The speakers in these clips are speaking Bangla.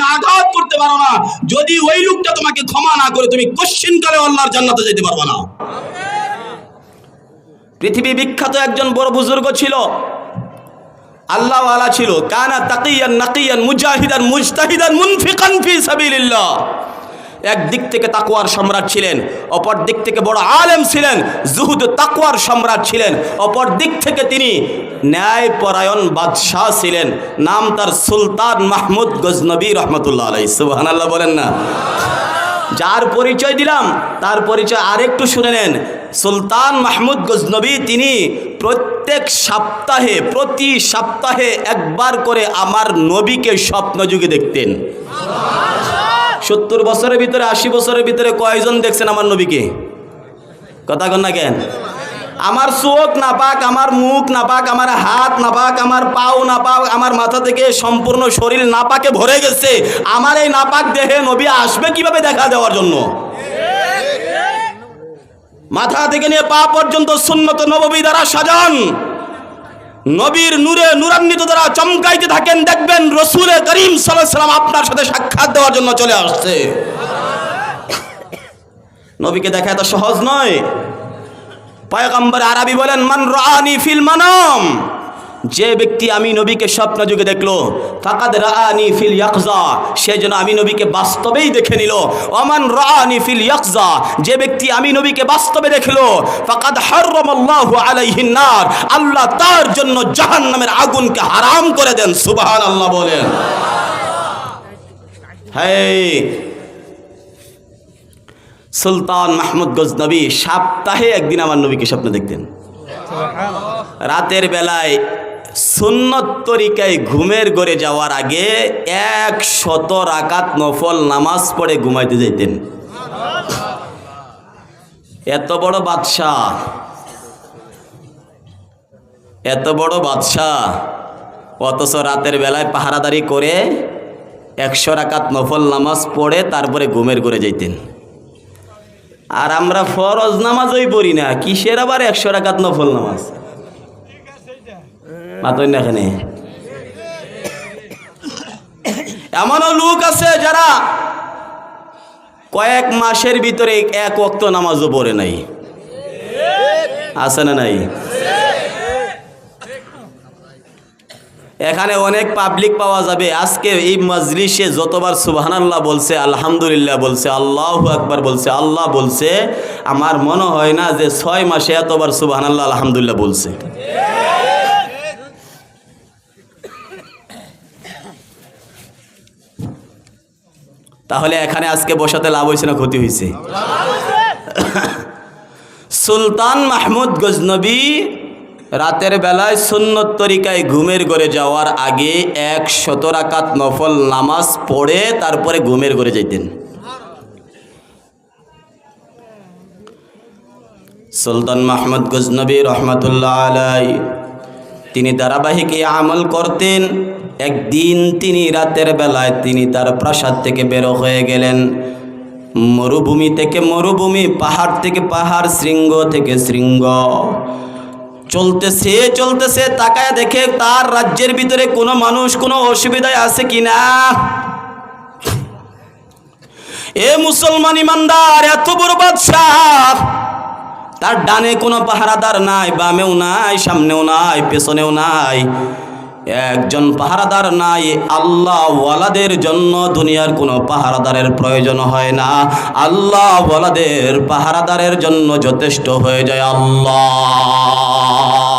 তুমি আঘাত করতে পারো না। যদি ওই লোকটা তোমাকে ক্ষমা না করে, তুমি কোশ্চিন কালে আল্লাহর জান্নাতে যেতে পারবে না। পৃথিবী বিখ্যাত একজন বড় বুজুর্গ ছিল। আল্লাহ আলা ছিল। কানা তাকিয়ান নাকিয়ান মুজাহিদান মুজতাহিদান মুনফিকান ফি সাবিলিল্লাহ। একদিক থেকে তাকুয়ার সম্রাট ছিলেন, অপর দিক থেকে বড় আলেম ছিলেন জুহুদ তাকুয়ার সম্রাট ছিলেন, অপর দিক থেকে তিনি ন্যায়পরায়ণ বাদশাহ ছিলেন। নাম তার সুলতান মাহমুদ গজনবী রহমতুল্লাহ আলাই সুবহানাল্লাহ বলেন না। যার পরিচয় দিলাম, তার পরিচয় আরেকটু শুনে নেন। সুলতান মাহমুদ গজনবী তিনি প্রত্যেক সপ্তাহে, প্রতি সপ্তাহে একবার করে আমার নবীকে স্বপ্ন যুগে দেখতেন। সত্তর বছরের ভিতরে, আশি বছরের ভিতরে কয়জন দেখছেন আমার নবীকে? কথা কন না কেন? আমার চোখ না পাক আমার মুখ না পাক আমার হাত না পাক আমার পাও না পাক আমার মাথা থেকে সম্পূর্ণ শরীর নাপাকে ভরে গেছে। আমার এই নাপাক দেহে নবী আসবে কীভাবে দেখা দেওয়ার জন্য? মাথা থেকে নিয়ে পা পর্যন্ত সুন্নত নবী দ্বারা সাজান। নবীর নূরে নূরান্বিত দ্বারা চমকাইতে থাকেন, দেখবেন রসুলে করিম সাল্লাম আপনার সাথে সাক্ষাৎ দেওয়ার জন্য চলে আসছে। নবীকে দেখা এত সহজ নয়। পয়গম্বর আরবি বলেন, মান রানি ফিল মানাম। যে ব্যক্তি আমি নবীকে স্বপ্ন যুগে দেখল ফাকাদ রানি ফিল ইয়াকজা সে যেন আমি নবীকে বাস্তবেই দেখে নিল। ওমান রানি ফিল ইয়াকজা যে ব্যক্তি আমি নবীকে বাস্তবে দেখল ফাকাদ হাররামাল্লাহু আলাইহিন নার আল্লাহ তার জন্য জাহান্নামের আগুনকে হারাম করে দেন সুবহানাল্লাহ বলেন। হ্যাঁ সুলতান মাহমুদ গজনবী সপ্তাহে একদিন আমার নবীকে স্বপ্ন দেখতেন। রাতের বেলায় সুন্নত তরিকায় ঘুমের গড়ে যাওয়ার আগে এক শত রাকাত নফল নামাজ পড়ে ঘুমাইতে যেতেন এত বড় বাদশাহ। এত বড় বাদশাহ। অথচ রাতের বেলায় পাহারাদারি করে একশো রাকাত নফল নামাজ পড়ে তারপরে ঘুমের করে যাইতেন। আর আমরা ফরজ নামাজই পড়ি না, কিসের আবার একশো রাকাত নফল নামাজ? মাতই না এখানে। এমনও লোক আছে যারা কয়েক মাসের ভিতরে এক ওক্ত নামাজও পড়ে নাই। আছে না নাই? এখানে অনেক পাবলিক পাওয়া যাবে। আজকে এই মজলিসে যতবার সুবহানাল্লাহ বলছে, আলহামদুলিল্লাহ বলছে, আল্লাহ আকবার বলছে, আল্লাহ বলছে, আমার মনে হয় না যে ছয় মাসে এতবার সুবহানাল্লাহ, আলহামদুলিল্লাহ বলছে। তাহলে এখানে আজকে বসাতে লাভ হয়েছে না ক্ষতি হয়েছে? সুলতান মাহমুদ গজনবী রাতের বেলায় সুন্নত তরিকায় ঘুমের ঘরে যাওয়ার আগে এক শতরাকাত নফল নামাজ পড়ে তারপরে ঘুমের ঘরে যাইতেন। সুলতান মাহমুদ গজনবী রহমতুল্লাহ আলাই তিনি ধারাবাহিক আমল করতেন। একদিন তিনি রাতের বেলায় তিনি তার প্রাসাদ থেকে বেরো হয়ে গেলেন। মরুভূমি থেকে মরুভূমি, পাহাড় থেকে পাহাড়, শৃঙ্গ থেকে শৃঙ্গ। চলতেছে চলতেছে, তাকায় দেখে তার রাজ্যের ভিতরে কোনো মানুষ কোনো অসুবিধায় আছে কিনা এ মুসলমান ইমানদার, এত বড় বাদশাহ! তার ডানে কোনো পাহারাদার নাই, বামেও নাই, সামনেও নাই, পেছনেও নাই। একজন পাহারাদার নাই আল্লাহ ওয়ালাদের জন্য দুনিয়ার কোনো পাহারাদারের প্রয়োজন হয় না। আল্লাহ ওয়ালাদের পাহারাদারের জন্য যথেষ্ট হয়ে যায় আল্লাহ।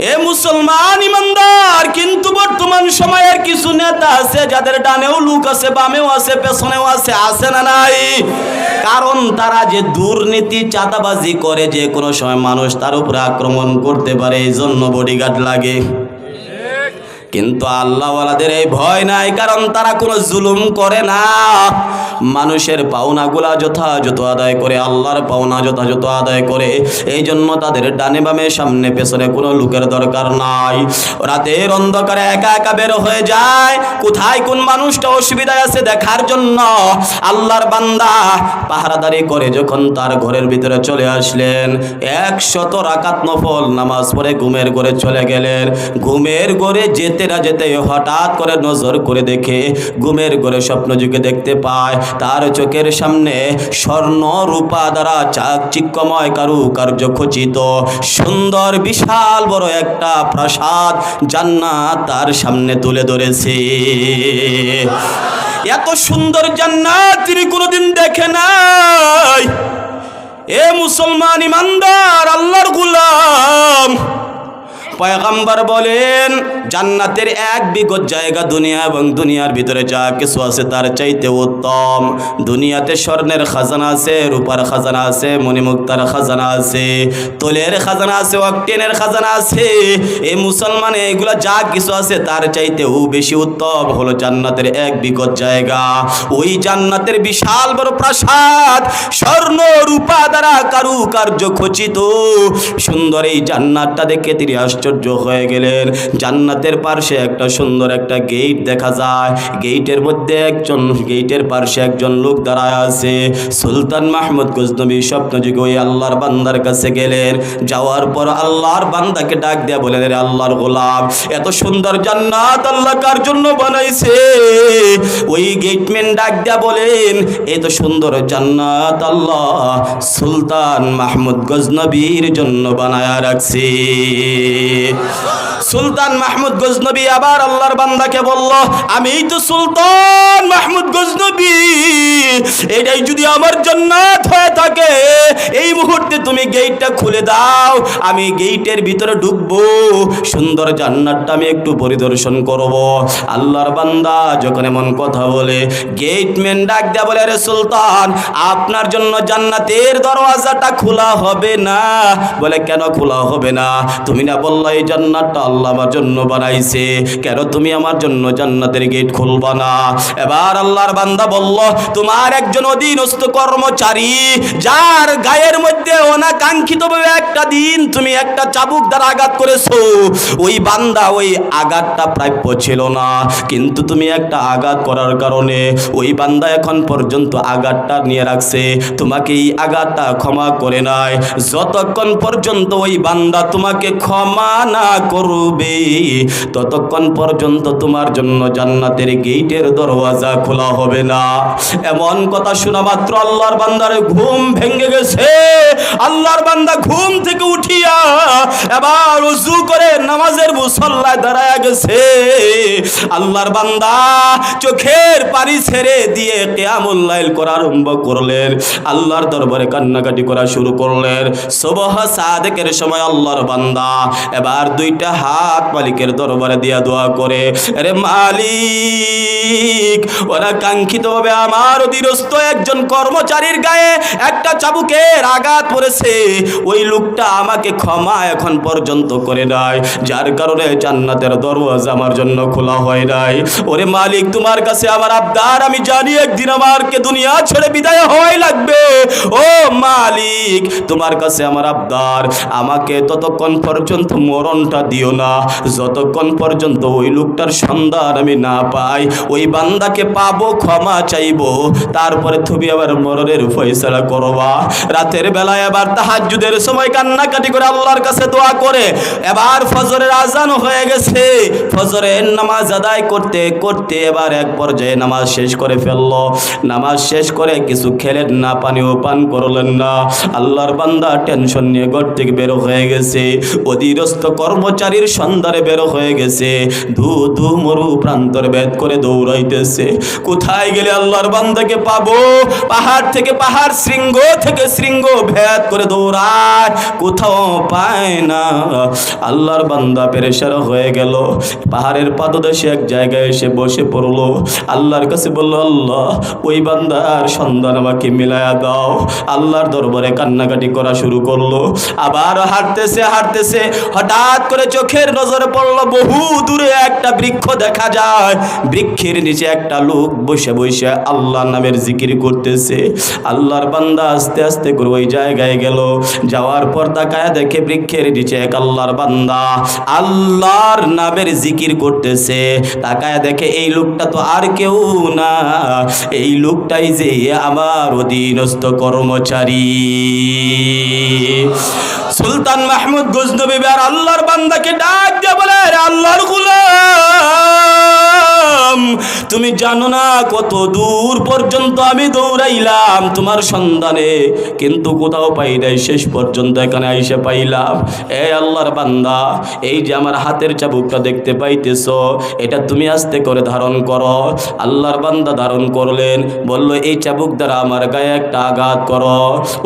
এ মুসলমান ইমানদার, কিন্তু বর্তমান সময়ের কিছু নেতা আছে যাদের ডানেও লুক আছে, বামেও আছে, পেছনেও আছে আছে না নাই? কারণ তারা যে দুর্নীতি, চাঁদাবাজি করে যে কোনো সময় মানুষ তার উপরে আক্রমণ করতে পারে, এই জন্য বডিগার্ড লাগে। কিন্তু আল্লাহওয়ালাদের এই ভয় নাই, কারণ তারা কোনো জুলুম করে না। মানুষের পাওনাগুলা যথাযথ আদায় করে, আল্লাহর পাওনা যথাযথ আদায় করে। এই জন্য তাদের ডানে বামে, সামনে পেছনে কোনো লোকের দরকার নাই। রাতের অন্ধকারে একা একা বের হয়ে যায়। কোথায় কোন মানুষটা অসুবিধায় আছে দেখার জন্য? আল্লাহর বান্দা পাহারাদারি করে যখন তার ঘরের ভিতরে চলে আসলেন, একশত রাকাত নফল নামাজ পড়ে ঘুমের ঘরে চলে গেলেন। ঘুমের ঘরে যেতে যেতে না যেতে হঠাৎ করে নজর করে দেখে ঘুমের ঘরে স্বপ্ন যুগে দেখতে পায়। তার চোখের সামনে স্বর্ণ রূপা দ্বারা চাকচিক্যময় কারু কার্য খচিত। সুন্দর, বিশাল, বড় একটা প্রাসাদ জান্নাত তার সামনে তুলে ধরেছে। এত সুন্দর জান্নাত তিনি কোনোদিন দেখে নাই। এ মুসলমান ইমানদার, আল্লাহর গুলাম। পয়গাম্বার বলেন, জান্নাতের এক বিগত জায়গা দুনিয়া এবং দুনিয়ার ভিতরে যা কিছু আছে তার চাইতে উত্তম। দুনিয়াতে স্বর্ণের খাজানা আছে, রূপার খাজানা আছে, মণিমুক্তার খাজানা আছে, তোলের খাজানা আছে, অকটেনের খাজানা আছে। এই মুসলমানে এগুলা যা কিছু আছে তার চাইতেও বেশি উত্তম হলো জান্নাতের এক বিগত জায়গা। ওই জান্নাতের বিশাল বড় প্রাসাদ, স্বর্ণ, রূপা দ্বারা কারু কার্য খচিত। সুন্দর এই জান্নাতটা দেখে তিনি আশ্চর্য হয়ে গেলেন। জান্নাতের পার্শ্বে একটা সুন্দর একটা গেট দেখা যায়। গেটের মধ্যে একজন গেটের পার্শ্বে একজন লোক দাঁড়ায় আছে। সুলতান মাহমুদ গজনবী স্বপ্নযুগে ওই আল্লাহর বান্দার কাছে গেলেন। যাওয়ার পর আল্লাহর বান্দাকে ডাক দেয়া বলেন রে আল্লাহর গোলাম, এত সুন্দর জান্নাত আল্লাহ কার জন্য বানাইছে? ওই গেটম্যান ডাক দেয়া বলেন, এত সুন্দর জান্নাত আল্লাহ সুলতান মাহমুদ গজনবীর জন্য বানায়া রাখছে। সুলতান মাহমুদ গজনবী আবার আল্লাহর বান্দাকে বলল আমি তো সুলতান মাহমুদ গজনবী। এটাই যদি আমার জান্নাত হয়ে থাকে, এই মুহূর্তে তুমি গেটটা খুলে দাও, আমি গেটের ভিতরে ঢুকবো। সুন্দর জান্নাতটা আমি একটু পরিদর্শন করব। আল্লাহর বান্দা যখন এমন কথা বলে গেটম্যান ডাক দেয়া বলে, আরে সুলতান, আপনার জন্য জান্নাতের দরওয়াজাটা খোলা হবে না। বলে, কেন খোলা হবে না? তুমি না বলল এই জান্নাতটা আল্লাহ আমার জন্য বানাইছে। কেন তুমি আমার জন্য জান্নাতের গেট খুলবা না? এবার আল্লাহর বান্দা বলল, তোমার একজন অধীনস্থ কর্মচারী, যার গায়ের মধ্যে অনাকাঙ্ক্ষিত ভাবে একটা দিন তুমি একটা চাবুক দ্বারা আঘাত করেছ। ওই বান্দা ওই আঘাতটা প্রাপ্য ছিল না। কিন্তু তুমি একটা আঘাত করার কারণে ওই বান্দা এখন পর্যন্ত আঘাতটা নিয়ে রাখছে। তোমাকে এই আঘাতটা ক্ষমা করে নাই। যতক্ষণ পর্যন্ত ওই বান্দা তোমাকে ক্ষমা না করবে। ততক্ষণ পর্যন্ত তোমার জন্য জান্নাতের গেটের দরওয়াজা খোলা হবে না। এমন কথা শোনা মাত্র আল্লাহর বান্দার ঘুম ভেঙে গেছে। আল্লাহর বান্দা ঘুম থেকে উঠিয়া এবার উজু করে নামাজের মুসল্লায় দাঁড়ায় গেছে। আল্লাহর বান্দা চোখের পানি ছেড়ে দিয়ে কেয়ামুল লাইল করা আরম্ভ করলেন। আল্লাহর দরবারে কান্নাকাটি করা শুরু করলেন। সুবহ সাদেকের সময় আল্লাহর বান্দা এবার দুইটা হাত মালিকের দরবারে দিয়া দোয়া করে, আরে মালিক, ওরা কাঙ্ক্ষিত ভাবে আমার অধীনস্থ একজন কর্মচারীর গায়ে একটা চাবুকের আঘাত পড়েছে। ওই লোকটা আমাকে ক্ষমা এখন পর্যন্ত করে নাই, যার কারণে জান্নাতের দরওয়াজা আমার জন্য খোলা হয় নাই। ওরে মালিক, তোমার কাছে আমার আবদার, আমি জানি একদিন আমারকে দুনিয়া ছেড়ে বিদায় হওয়াই লাগবে। ও মালিক, তোমার কাছে আমার আবদার, আমাকে ততক্ষণ পর্যন্ত মরণটা দিও না। যতক্ষণ পর্যন্ত ওই লোকটার সন্ধান আমি না পাই, ওই বান্দাকে পাবো, ক্ষমা চাইব। তারপরে তুমি আবার মরণের ফয়সালা করবা। রাতের বেলায় আবার তাহাজ্জুদের সময় কান্নাকাটি করে আল্লাহর কাছে দোয়া করে, এবার ফজরের আজান হয়ে গেছে। ফজরের নামাজ আদায় করতে করতে এবার এক পর্যায়ে নামাজ শেষ করে ফেলল। নামাজ শেষ করে কিছু খেলেন না, পানিও পান করলেন না। আল্লাহর বান্দা টেনশন নিয়ে ঘর থেকে বেরো হয়ে গেছে। অধীরস্থ কর্মচারীর সন্ধানে বেরো হয়ে গেছে। ধু ধু, মরু প্রান্তর ভেদ করে দৌড়াইতেছে। কোথায় গেলে আল্লাহর বান্দাকে পাবো? পাহাড় থেকে পাহাড়, শৃঙ্গ থেকে শৃঙ্গ ভেদ করে দৌড়ায়। কোথাও পায় না। আল্লাহর বান্দা পেরেশার হয়ে গেল। পাহাড়ের পাদদেশে এক জায়গায় এসে বসে পড়ল। আল্লাহর কাছে বলল, আল্লাহ, ওই বান্দার সন্ধান আমাকে মিলায়া দাও। আল্লাহর দরবারে কান্নাকাটি করা শুরু করল। আবার হাঁটতেছে হাঁটতেছে, হঠাৎ করে চোখের নজরে পড়ল, বহু দূরে একটা বৃক্ষ দেখা যায়। বৃক্ষের নিচে একটা লোক বসে বসে আল্লাহ নামের জিকির করতেছে। আল্লাহর বান্দা আস্তে আস্তে করে ওই জায়গায় গেল। যাওয়ার পর তাকায় দেখে বৃক্ষের নিচে এক আল্লাহর বান্দা আল্লাহর নামের জিকির করতেছে। তাকায় দেখে এই লোকটা তো আর কেউ না। এই লোকটাই যে আমার অধীনস্থ কর্মচারী। সুলতান মাহমুদ গজনবী আর আল্লাহর বান্দাকে ডাক দিয়ে বলে আল্লাহর গুলাম! তুমি জানো না কত দূর পর্যন্ত আমি দৌড়াইলাম তোমার সন্ধানে, কিন্তু কোথাও পাই নাই, শেষ পর্যন্ত এখানে আইসে পাইলাম। এ আল্লাহর বান্দা, এই যে আমার হাতের চাবুকটা দেখতে পাইতেছ, এটা তুমি আস্তে করে ধারণ করো। আল্লাহর বান্দা ধারণ করলেন, বলল, এই চাবুক দ্বারা আমার গায়ে একটা আঘাত করো।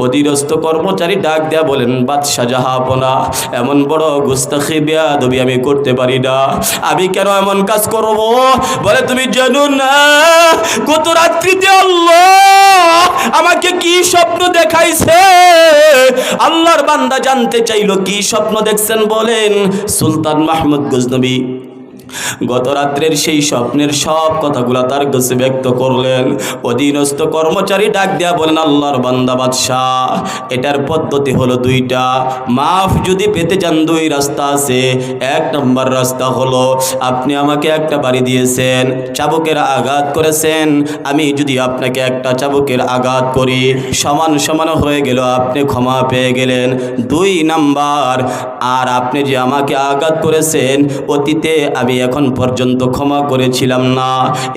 অধীরস্থ কর্মচারী ডাক দেয়া বলেন, বাদশাহ জাহাপনা এমন বড় গুস্তাখি, বেয়াদবি আমি করতে পারি না। আমি কেন এমন কাজ করব? বলে, তুমি জানো না, গত রাত্রিতে আল্লাহ আমাকে কি স্বপ্ন দেখাইছে? আল্লাহর বান্দা জানতে চাইলো, কি স্বপ্ন দেখছেন? বলেন, সুলতান মাহমুদ গজনবী গত রাত্রের সেই স্বপ্নের সব কথাগুলো তার কাছে ব্যক্ত করলেন। অধীনস্থ কর্মচারী ডাক দেয়া বলেন আল্লাহর বান্দা বাদশাহ, এটার পদ্ধতি হলো দুইটা। মাফ যদি পেতে চান, দুই রাস্তা আছে। এক নম্বর রাস্তা হলো, আপনি আমাকে একটা বাড়ি দিয়েছেন, চাবুকের আঘাত করেছেন। আমি যদি আপনাকে একটা চাবুকের আঘাত করি, সমান সমান হয়ে গেল, আপনি ক্ষমা পেয়ে গেলেন। দুই নাম্বার, আর আপনি যে আমাকে আঘাত করেছেন, অতীতে আমি এখন পর্যন্ত ক্ষমা করেছিলাম না।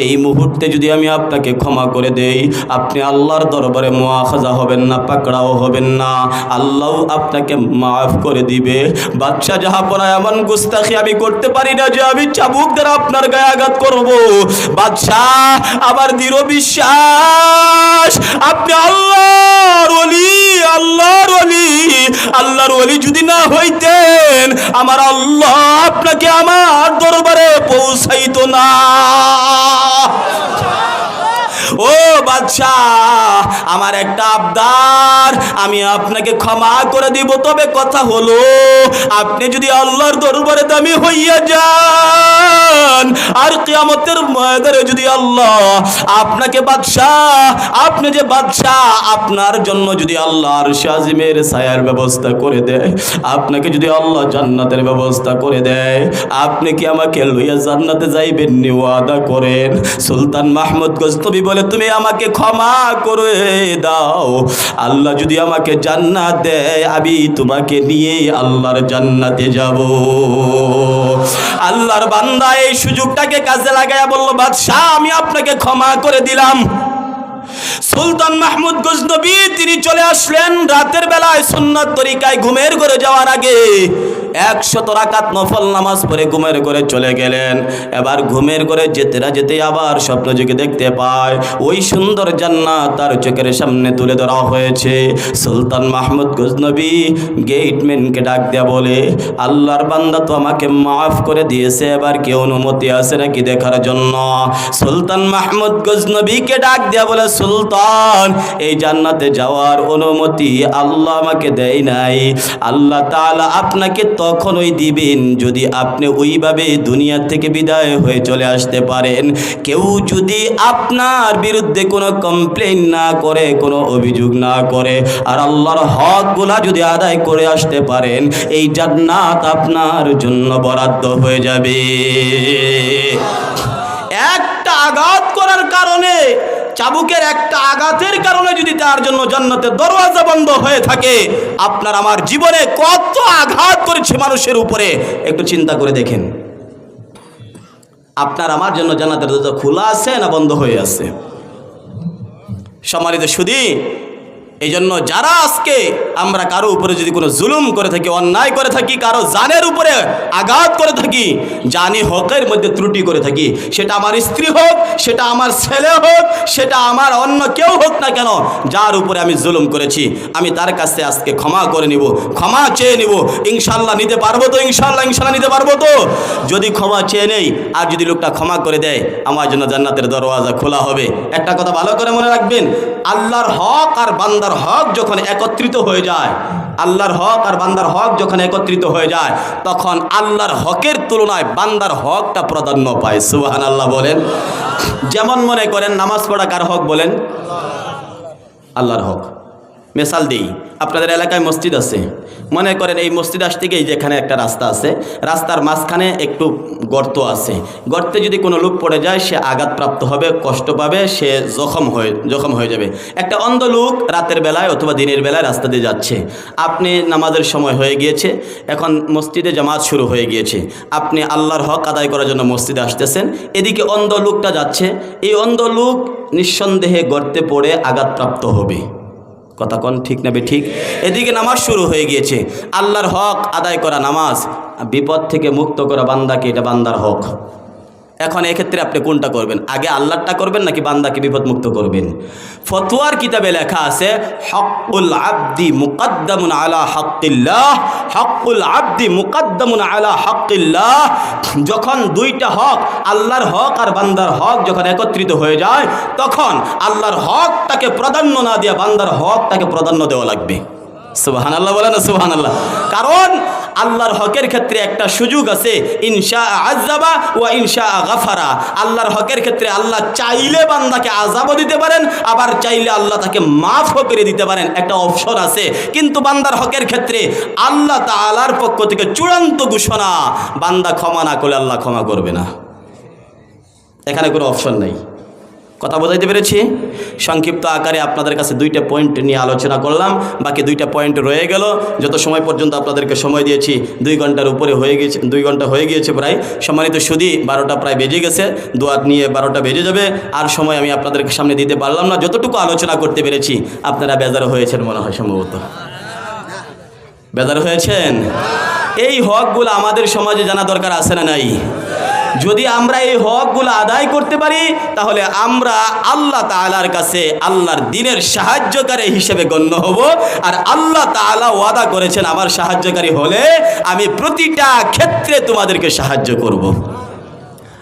এই মুহূর্তে যদি আমি আপনাকে ক্ষমা করে দেই, আপনি আল্লাহর দরবারে মোয়াখাজা হবেন না, পাকড়াও হবেন না। আল্লাহ আপনাকে মাফ করে দিবে। বাচ্চা যাহা পড়া এমন গুস্তাখি আমি করতে পারি না যে আমি চাবুক দ্বারা আপনার গায়ে আঘাত করব। বাদশাহ আমার দৃঢ় বিশ্বাস, আপনি আল্লাহর অলি আল্লাহর অলি আল্লাহর অলি যদি না হইতেন, আমার আল্লাহ আপনাকে আমার দরবারে পৌঁছাইতো না। ও বাদশাহ, আমার একটা আবদার, আমি আপনাকে ক্ষমা করে দিব। তবে কথা হলো, আপনি যদি আল্লাহর দরবারে দামি হইয়া যান, আর কিয়ামতের ময়দানে যদি আল্লাহ আপনাকে বাদশাহ, আপনি যে বাদশাহ, আপনার জন্য যদি আল্লাহর শাজিমের ছায়ার ব্যবস্থা করে দেয়, আপনাকে যদি আল্লাহ জান্নাতের ব্যবস্থা করে দেয়, আপনি কি আমাকে লইয়া জান্নাতে যাইবেন নি ওয়াদা করেন। সুলতান মাহমুদ গজনবী বলে তুমি আমাকে ক্ষমা করে দাও। আল্লাহ যদি আমাকে জান্নাত দেয়, আমি তোমাকে নিয়ে আল্লাহর জান্নাতে যাব। আল্লাহর বান্দা এই সুযোগটাকে কাজে লাগায়া বলল, বাদশাহ, আমি আপনাকে ক্ষমা করে দিলাম। সুলতান মাহমুদ গজনবী, তিনি চলে আসলেন রাতের বেলায় সুন্নাত তরিকায় ঘুমের ঘরে যাওয়ার আগে। একশত রাকাত নফল নামাজ পড়ে ঘুমের করে চলে গেলেন। এবার ঘুমের করে যেতে না যেতে আবার স্বপ্ন যুগে দেখতে পায়, ওই সুন্দর জান্নাত তার চোখের সামনে তুলে ধরা হয়েছে। সুলতান মাহমুদ গজনবী গেটম্যানকে ডাক দেয়া বলে, আল্লাহর বান্দা তো আমাকে মাফ করে দিয়েছে, এবার কি অনুমতি আছে নাকি দেখার জন্য? সুলতান মাহমুদ গজনবীকে ডাক দেয়া বলে, সুলতান, এই জান্নাতে যাওয়ার অনুমতি আল্লাহ আমাকে দেয় নাই। আল্লাহ তাআলা আপনাকে তখনই দিবেন যদি আপনি ওইভাবে দুনিয়া থেকে বিদায় হয়ে চলে আসতে পারেন। কেউ যদি আপনার বিরুদ্ধে কোনো কমপ্লেন না করে, কোনো অভিযোগ না করে, আর আল্লাহর হকগুলা যদি আদায় করে আসতে পারেন, এই জান্নাত আপনার জন্য বরাদ্দ হয়ে যাবে। একটা আঘাত করার কারণে চাবুকের একটা আঘাতের কারণে যদি তার জন্য জান্নাতের দরওয়াজা বন্ধ হয়ে থাকে, আপনার আমার জীবনে কত আঘাত করেছে মানুষের উপরে? একটু চিন্তা করে দেখেন। আপনার আমার জন্য জান্নাতের দরজা খোলা আছে না বন্ধ হয়ে আছে? সম্মানিত সুদী এই জন্য যারা আজকে আমরা কারও উপরে যদি কোনো জুলুম করে থাকি, অন্যায় করে থাকি, কারও জানের উপরে আঘাত করে থাকি, জানি হকের মধ্যে ত্রুটি করে থাকি, সেটা আমার স্ত্রী হোক, সেটা আমার ছেলে হোক, সেটা আমার অন্য কেউ হোক না কেন, যার উপরে আমি জুলুম করেছি, আমি তার কাছে আজকে ক্ষমা করে নিব, ক্ষমা চেয়ে নিব ইনশাল্লাহ নিতে পারব তো ইনশাল্লাহ ইনশাল্লাহ নিতে পারব তো। যদি ক্ষমা চেয়ে নেই, আর যদি লোকটা ক্ষমা করে দেয়, আমার জন্য জান্নাতের দরওয়াজা খোলা হবে। একটা কথা ভালো করে মনে রাখবেন, আল্লাহর হক আর বান্দার হক যখন একত্রিত হয়ে যায়, আল্লাহর হক আর বান্দার হক যখন একত্রিত হয়ে যায়, তখন আল্লাহর হকের তুলনায় বান্দার হকটা প্রাধান্য পায়। সুবাহান আল্লাহ বলেন। যেমন মনে করেন, নামাজ পড়া কার হক বলেন? আল্লাহর হক। মেসাল দিই। আপনাদের এলাকায় মসজিদ আছে। মনে করেন এই মসজিদ আসতে গিয়ে যেখানে একটা রাস্তা আছে, রাস্তার মাঝখানে একটু গর্ত আছে। গর্তে যদি কোনো লোক পড়ে যায়, সে আঘাতপ্রাপ্ত হবে, কষ্ট পাবে, সে জখম হয়ে জখম হয়ে যাবে। একটা অন্ধ লোক রাতের বেলায় অথবা দিনের বেলায় রাস্তা দিয়ে যাচ্ছে। আপনি নামাজের সময় হয়ে গিয়েছে, এখন মসজিদে জামাত শুরু হয়ে গিয়েছে। আপনি আল্লাহর হক আদায় করার জন্য মসজিদে আসতেছেন। এদিকে অন্ধ লোকটা যাচ্ছে। এই অন্ধ লোক নিঃসন্দেহে গর্তে পড়ে আঘাতপ্রাপ্ত হবে। কথা কন ঠিক নেবে ঠিক? এদিকে নামাজ শুরু হয়ে গিয়েছে। আল্লাহর হক আদায় করা নামাজ। বিপদ থেকে মুক্ত করা বান্দাকে এটা বান্দার হক। এখন এক্ষেত্রে আপনি কোনটা করবেন? আগে আল্লাহটা করবেন নাকি বান্দাকে বিপদ মুক্ত করবেন? ফতোয়ার কিতাবে লেখা আছে হকুল আব্দি মুকদ্দামুন আলা হকিল্লাহ হকুল আব্দি মুকদ্দামুন আলা হকিল্লাহ যখন দুইটা হক, আল্লাহর হক আর বান্দার হক যখন একত্রিত হয়ে যায়, তখন আল্লাহর হকটাকে প্রাধান্য না দিয়ে বান্দার হকটাকে প্রাধান্য দেওয়া লাগবে। সুবাহান আল্লাহ বলে না সুবাহান আল্লাহ কারণ আল্লাহর হকের ক্ষেত্রে একটা সুযোগ আছে ইনশা আজাবা ওয়া ইনশা গাফারা। আল্লাহর হকের ক্ষেত্রে আল্লাহ চাইলে বান্দাকে আজাবও দিতে পারেন, আবার চাইলে আল্লাহ তাকে মাফও করে দিতে পারেন, একটা অপশন আছে। কিন্তু বান্দার হকের ক্ষেত্রে আল্লাহ তাআলার পক্ষ থেকে চূড়ান্ত ঘোষণা, বান্দা ক্ষমা না করলে আল্লাহ ক্ষমা করবে না। এখানে কোনো অপশন নেই। কথা বোঝাইতে পেরেছি? সংক্ষিপ্ত আকারে আপনাদের কাছে দুইটা পয়েন্ট নিয়ে আলোচনা করলাম। বাকি দুইটা পয়েন্ট রয়ে গেল। যত সময় পর্যন্ত আপনাদেরকে সময় দিয়েছি, দুই ঘণ্টার উপরে হয়ে গেছে দুই ঘণ্টা হয়ে গিয়েছে প্রায়। সম্মানিত সুদী, বারোটা প্রায় বেজে গেছে। দোয়াত নিয়ে বারোটা বেজে যাবে। আর সময় আমি আপনাদের সামনে দিতে পারলাম না। যতটুকু আলোচনা করতে পেরেছি, আপনারা বেজার হয়েছেন মনে হয় সম্ভবত। বেজার হয়েছেন? এই হকগুলো আমাদের সমাজে জানা দরকার আছে না নাই? যদি আমরা এই হকগুলো আদায় করতে পারি, তাহলে আমরা আল্লাহ তাআলার কাছে আল্লাহর দিনের সাহায্যকারী হিসেবে গণ্য হব। আর আল্লাহ তাআলা ওয়াদা করেছেন, আমার সাহায্যকারী হলে আমি প্রতিটা ক্ষেত্রে তোমাদেরকে সাহায্য করব।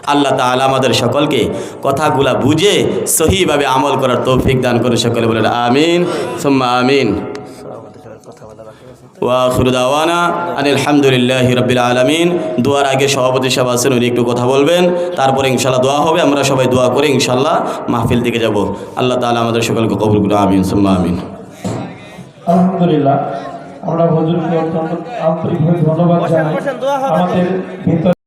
আল্লাহ তাআলা আমাদের সকলকে কথাগুলা বুঝে সহিভাবে আমল করার তৌফিক দান করে সকলে বলেন, আমিন, সুম্মা আমিন। ওয়াখরু দাওয়ানা আলহামদুলিল্লাহ রবিল আলমিন। দোয়ার আগে সভাপতি সাহেব আছেন উনি একটু কথা বলবেন। তারপরে ইনশাল্লাহ দোয়া হবে আমরা সবাই দোয়া করে ইনশাল্লাহ মাহফিল দিকে যাব। আল্লাহ তালা আমাদের সকলকে কবুল করুন আমিন সুম্মা আমিন। আলহামদুলিল্লাহ আমরা হজুরকে অত্যন্ত আন্তরিকভাবে ধন্যবাদ জানাই। আমাদের ভিতরে